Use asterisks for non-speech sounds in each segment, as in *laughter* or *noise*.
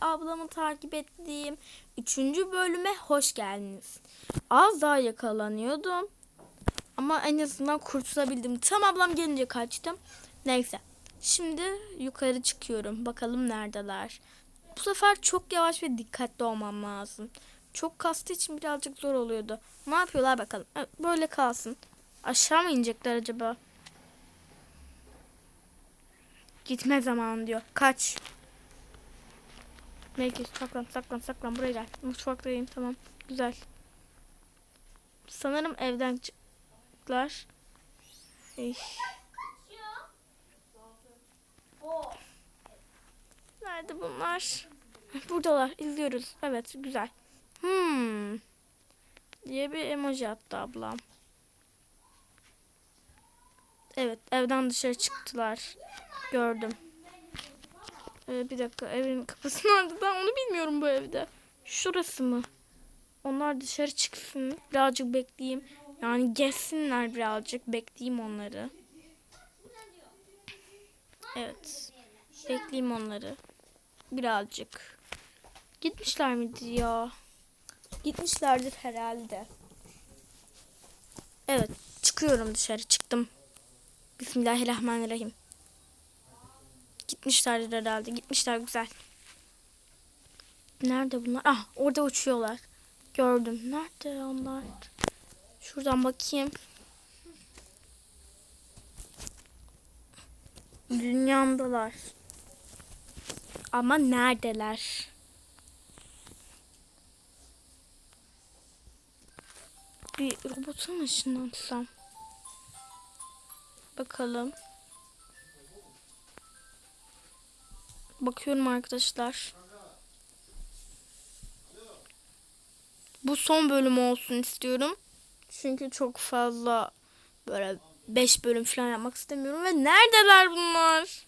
ablamı takip ettiğim 3. bölüme hoş geldiniz. Az daha yakalanıyordum. Ama en azından kurtulabildim. Tam ablam gelince kaçtım. Neyse. Şimdi yukarı çıkıyorum. Bakalım neredeler. Bu sefer çok yavaş ve dikkatli olmam lazım. Çok kastığı için birazcık zor oluyordu. Ne yapıyorlar bakalım. Böyle kalsın. Aşağı mı inecekler acaba? Gitme zamanı diyor. Kaç. Belki saklan saklan saklan buraya gel. Mutfaktayım tamam. Güzel. Sanırım evden çıktılar. Ey. Nerede bunlar? *laughs* Buradalar. İzliyoruz. Evet güzel. Hmm. Diye bir emoji attı ablam. Evet evden dışarı çıktılar. Gördüm. Ee, bir dakika evin kapısı *laughs* nerede? Ben onu bilmiyorum bu evde. Şurası mı? Onlar dışarı çıksın. Birazcık bekleyeyim. Yani gezsinler birazcık. Bekleyeyim onları. Evet. Bekleyeyim onları. Birazcık. Gitmişler miydi ya? Gitmişlerdir herhalde. Evet. Çıkıyorum dışarı. Çıktım. Bismillahirrahmanirrahim. Gitmişlerdir herhalde. Gitmişler güzel. Nerede bunlar? Ah orada uçuyorlar. Gördüm. Nerede onlar? Şuradan bakayım. Dünyamdalar. Ama neredeler? Bir robotu mu ışınlansam? Bakalım. Bakıyorum arkadaşlar. Bu son bölüm olsun istiyorum. Çünkü çok fazla böyle 5 bölüm falan yapmak istemiyorum. Ve neredeler bunlar?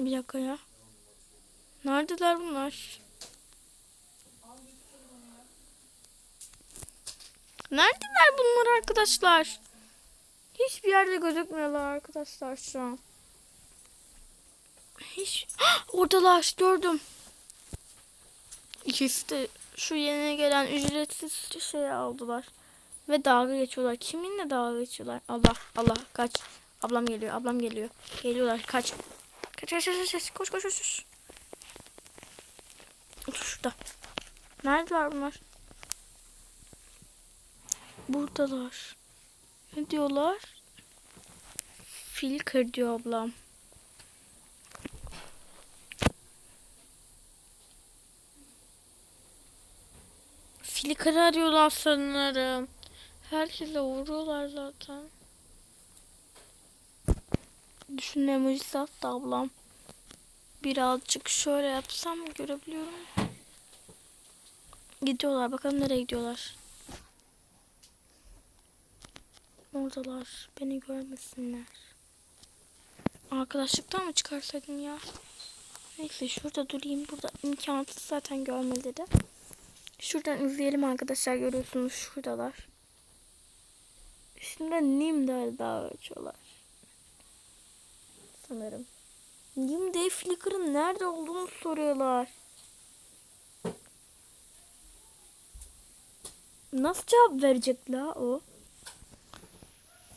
Bir dakika ya. Neredeler bunlar? Neredeler bunlar arkadaşlar? Hiçbir yerde gözükmüyorlar arkadaşlar şu an. Hiç... *gasps* Oradalar gördüm. İkisi de şu yeni gelen ücretsiz şey aldılar. Ve dalga geçiyorlar. Kiminle dalga geçiyorlar? Allah Allah kaç. Ablam geliyor ablam geliyor. Geliyorlar kaç. Kaç kaç kaç kaç. Koş koş koş. koş. Otur şurada. Neredeler bunlar? Buradalar. Ne diyorlar? Fil kır diyor ablam. Fili kır arıyorlar sanırım. Herkese vuruyorlar zaten. Düşün emojisi attı ablam. Birazcık şöyle yapsam görebiliyorum. Gidiyorlar. Bakalım nereye gidiyorlar. Oradalar. Beni görmesinler. Arkadaşlıktan mı çıkarsaydım ya? Neyse şurada durayım. Burada imkansız zaten görmeleri. Şuradan izleyelim arkadaşlar. Görüyorsunuz şuradalar. Şimdi Nimdar daha açıyorlar. Sanırım. Nimdar Flickr'ın nerede olduğunu soruyorlar. Nasıl cevap verecek la o?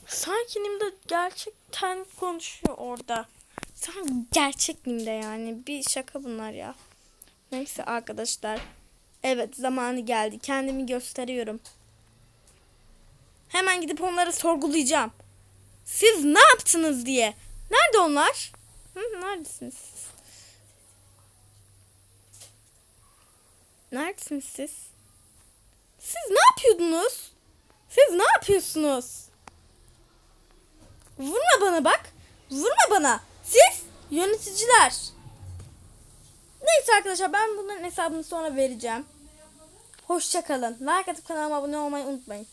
Sanki Nimde gerçekten konuşuyor orada. Sanki gerçek Nimde yani. Bir şaka bunlar ya. Neyse arkadaşlar. Evet zamanı geldi. Kendimi gösteriyorum. Hemen gidip onları sorgulayacağım. Siz ne yaptınız diye. Nerede onlar? Hı, neredesiniz siz? Neredesiniz siz? Siz ne yapıyordunuz? Siz ne yapıyorsunuz? Vurma bana bak. Vurma bana. Siz yöneticiler. Neyse arkadaşlar ben bunların hesabını sonra vereceğim. Hoşçakalın. Like atıp kanalıma abone olmayı unutmayın.